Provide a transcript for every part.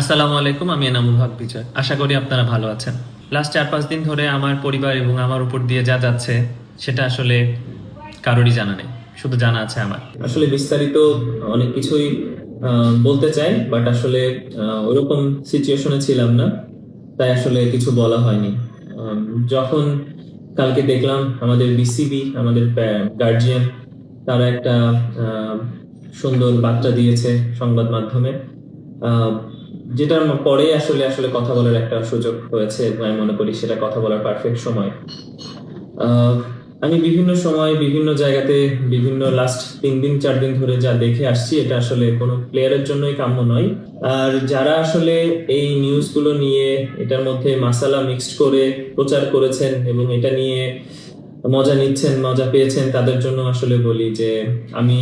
আসসালামু আলাইকুম, আমি এনামুল হক বিজয়। আশা করি আপনারা ভালো আছেন। লাস্ট চার পাঁচ দিন ধরে আমার পরিবার এবং আমার উপর দিয়ে যা যাচ্ছে, সেটা আসলে কারোরই জানা নেই। শুধু জানা আছে আমার। আসলে বিস্তারিত অনেক কিছুই বলতে চাই বাট আসলে ওরকম সিচুয়েশনে ছিলাম না। তাই আসলে কিছু বলা হয়নি। যখন কালকে দেখলাম আমাদের বিসিবি আমাদের গার্জিয়ান তারা একটা সুন্দর বার্তা দিয়েছে সংবাদ মাধ্যমে। যেটার পরে আসলে আসলে কথা বলার একটা সুযোগ হয়েছে আমি মনে করি সেটা কথা বলার পারফেক্ট সময়। আমি বিভিন্ন সময় বিভিন্ন জায়গাতে বিভিন্ন লাস্ট তিন দিন, চার দিন ধরে যা দেখে আসছি, এটা আসলে কোনো প্লেয়ারের জন্যই কাম্য নয়। আর যারা আসলে এই নিউজগুলো নিয়ে এটার মধ্যে মাসালা মিক্সড করে প্রচার করেছেন এবং এটা নিয়ে মজা নিচ্ছেন, মজা পেয়েছেন, তাদের জন্য আসলে বলি যে আমি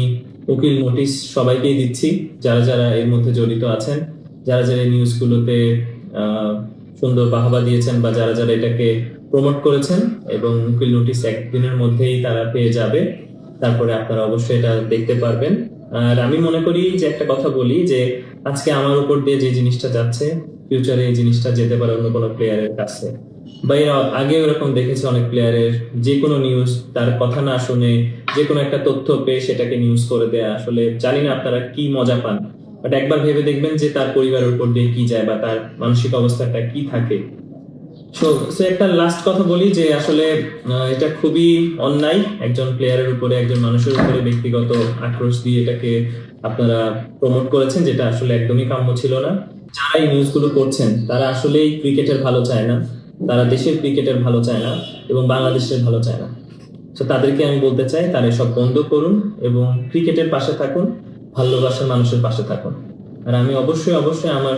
উকিল নোটিশ সবাইকেই দিচ্ছি, যারা যারা এর মধ্যে জড়িত আছেন। যারা যারা নিউজগুলোতে সুন্দর বাহবা দিয়েছেন বা যারা যারা এটাকে প্রমোট করেছেন এবং উকিল নোটিশ একদিনের মধ্যেই তারা পেয়ে যাবে, তারপরে আপনারা অবশ্যই এটা দেখতে পারবেন। আর আমি মনে করি যে একটা কথা বলি যে আজকে আমার উপর দিয়ে যে জিনিসটা যাচ্ছে ফিউচারে এই জিনিসটা যেতে পারে অন্য কোনো প্লেয়ারের কাছে। বা এর আগে এরকম দেখেছি অনেক প্লেয়ারের যে কোনো নিউজ তার কথা না শুনে যে কোনো একটা তথ্য পেয়ে সেটাকে নিউজ করে দেয়া। আসলে জানি না আপনারা কি মজা পান। বাট একবার ভেবে দেখবেন যে তার পরিবারের উপর দিয়ে কি যায় বা তার মানসিক অবস্থাটা কি থাকে। সো একটা লাস্ট কথা বলি যে আসলে এটা খুবই অন্যায়। একজন প্লেয়ারের উপরে, একজন মানুষের উপরে ব্যক্তিগত আক্রোশ দিয়ে এটাকে আপনারা প্রমোট করেছেন, যেটা আসলে একদমই কাম্য ছিল না। যারা এই নিউজগুলো করছেন, তারা আসলেই ক্রিকেটের ভালো চায় না। তারা দেশের ক্রিকেটের ভালো চায় না এবং বাংলাদেশের ভালো চায় না। তাদেরকে আমি বলতে চাই, তারা সব বন্ধ করুন এবং ক্রিকেটের পাশে থাকুন। ভালোবাসার মানুষের পাশে থাকুন। আর আমি অবশ্যই অবশ্যই আমার